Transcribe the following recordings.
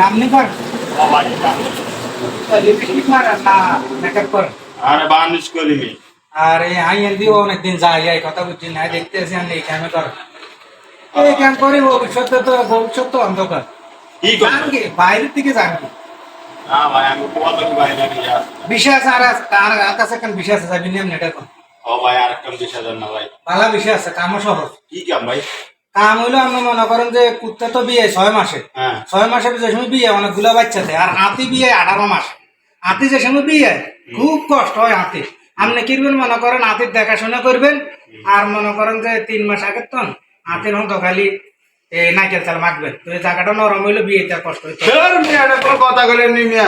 কাম নি কর। ও ভাই কাম। লিপস্টিক মার না মেকআপ কর। আরে বার্নিশ করি মি আর আই এনদি অনেকদিন যাই এই কথা বুঝছি না দেখতে আসি আমি এই কামে কর। এই কাম করি ভবিষ্যতে তো ভবিষ্যৎ তো অন্ধকার। কি করব? বাইরের দিকে যান না ভাই আমি কত বাইরে বিষয় আছে আর আর কাছে বিষয় আছে যাবি নিয়ম নেটা কোন ও ভাই আর একটা বিশ হাজার না ভাই। ভালো আছে কামও সহজ। কি কাম ভাই? কাম হইল আপনি মনে করেন যে কুত্তা তো বিয়ে ছয় মাসে। হ্যাঁ। ছয় মাসে যে সময় বিয়ে অনেকগুলো বাচ্চাতে আর হাতি বিয়ে আঠারো মাস। হাতি যে সময় বিয়ে খুব কষ্ট হয় হাতি। আপনি কিরবেন? মনে করেন হাতির দেখাশোনা করবেন। আর মনে করেন যে তিন মাস আগে তো হাতির হতো খালি নাইকেল চাল মাখবেন। তো এই জায়গাটা নরম হইলে বিয়েতে কষ্ট হইতো কথা বলেন মিয়া।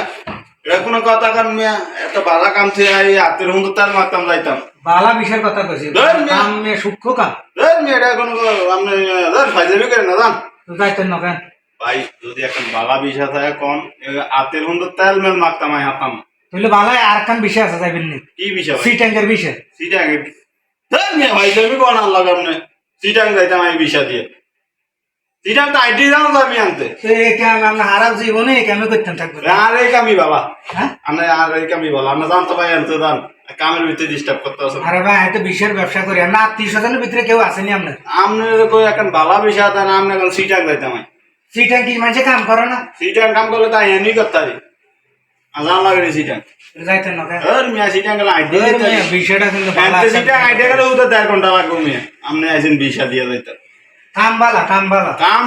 এটা কোনো কথা কান মিয়া এত বাধা কাম থেকে এই হাতের হুন্দু তার মারতাম যাইতাম। বালা বিষয়ের কথা কইছি। ধর মিয়া। কাম মেয়ে সূক্ষ্ম কাম। স্যার মিয়া এটা কোনো আপনি ধর ফাইজামি করেন না জান। তো যাইতেন না কেন? ভাই যদি এখন বালা বিষা থাকে কোন হাতের হুন্দু তেল মেল মারতাম আমি হাতাম। তাহলে বালায় আর একখান বিষয় আছে যাইবেন নি? কি বিষয় সি ভাই ট্যাঙ্কের বিষয়। সিটাং ধর মিয়া ফাইজামি কোন আনলাম আপনি সিটাং যাইতাম আমি বিষা দিয়ে। সিটাং তো আইটি যাও আমি আনতে। তো কাম আমরা হারাম জীবনে এই কামে করতেন থাকব? আর এই কামি বাবা। হ্যাঁ? আমরা আর এই কামি বলো আমরা জানতো ভাই আনতে জান। কামের ভিতরে ডিস্টার্ব করতে আসো আরে ভাই বিষয়ের ব্যবসা করি আমরা আত্মীয় স্বজনের ভিতরে কেউ আসেনি আপনার? আপনার কই এখন বালা বিষয় আছে না আপনি এখন সিটাং যাইতাম সিটা কি মানুষে কাম করে না? সিটাং কাম করলে তাই এমনি করতে পারি আজান লাগে সিটাং। যাইতেন না কেন? এর মিয়া সিটাং গেলে আইডিয়া বিষয়টা কিন্তু ভালো আছে। সিটাং আইডিয়া গেলে উঠে দেড় ঘণ্টা লাগবে মিয়া। আপনি আইসেন বিষা দিয়ে যাইতে। কাম বালা কাম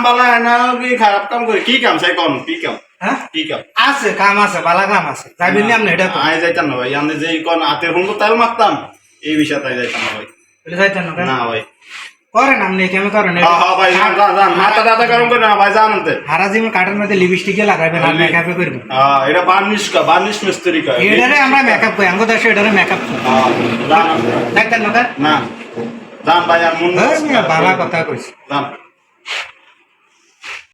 বালা না কি খারাপ কাম করে কি কাম সাই কোন কি কাম? হ্যাঁ কি কাম? আছে কাম আছে বালা কাম আছে। নি আপনি এটা আই যাইতাম না ভাই আমি যে কোন হাতের হুন্ডু তেল মারতাম এই বিষয় তাই যাইতাম না ভাই। বলে যাইতেন না না ভাই। করেন আপনি এই কামে করেন ভাই যান যান যান মাথা টাথা গরম করে না ভাই জান আনতে। হারা জীবন কাঠের মধ্যে লিপস্টিকে লাগাইবেন আর মেকআপে করবেন হ্যাঁ এটা বার্নিশ কা বার্নিশ মিস্ত্রি কা। এটারে আমরা মেকআপ দেশে এটারে মেকআপ হ্যাঁ, না। যান ভাই আর মন মিয়া, বালা কথা কইছি। যান